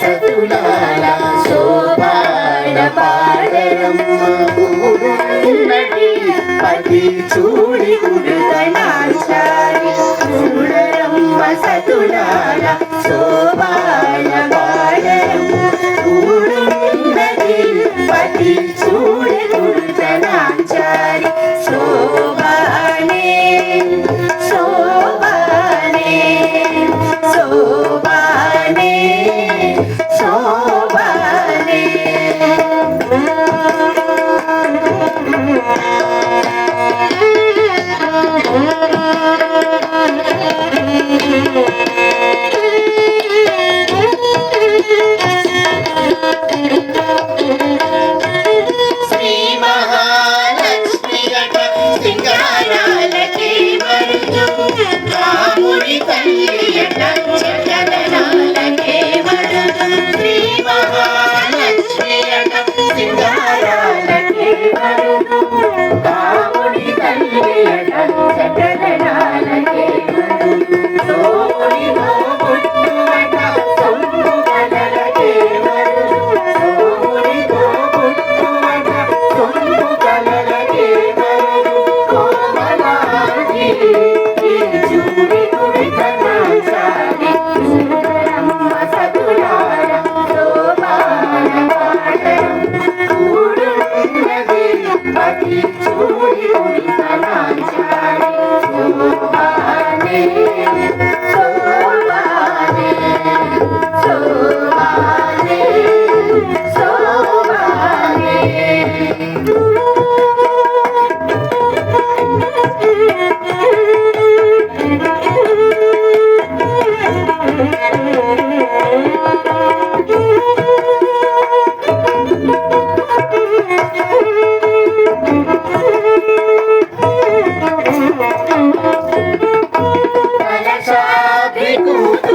సతులాల శోభాన పాడరమ్మ. పతి చూడి తల్లి ఎండ చెల్లదనాలకే వరదు శ్రీ మహా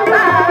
Opa!